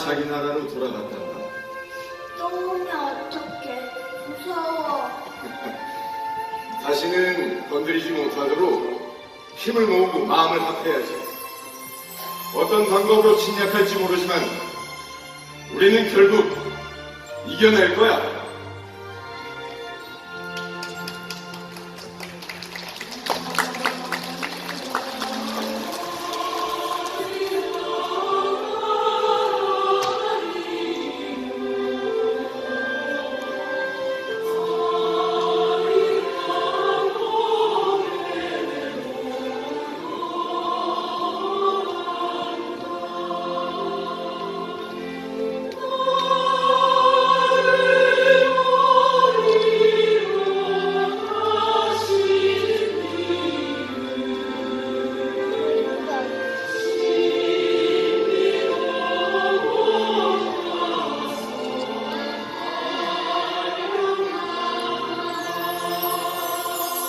자기 나라로 돌아갔단다. 또 오면 어떡해. 무서워. 다시는 건드리지 못하도록 힘을 모으고 마음을 합해야지. 어떤 방법으로 침략할지 모르지만 우리는 결국 이겨낼 거야.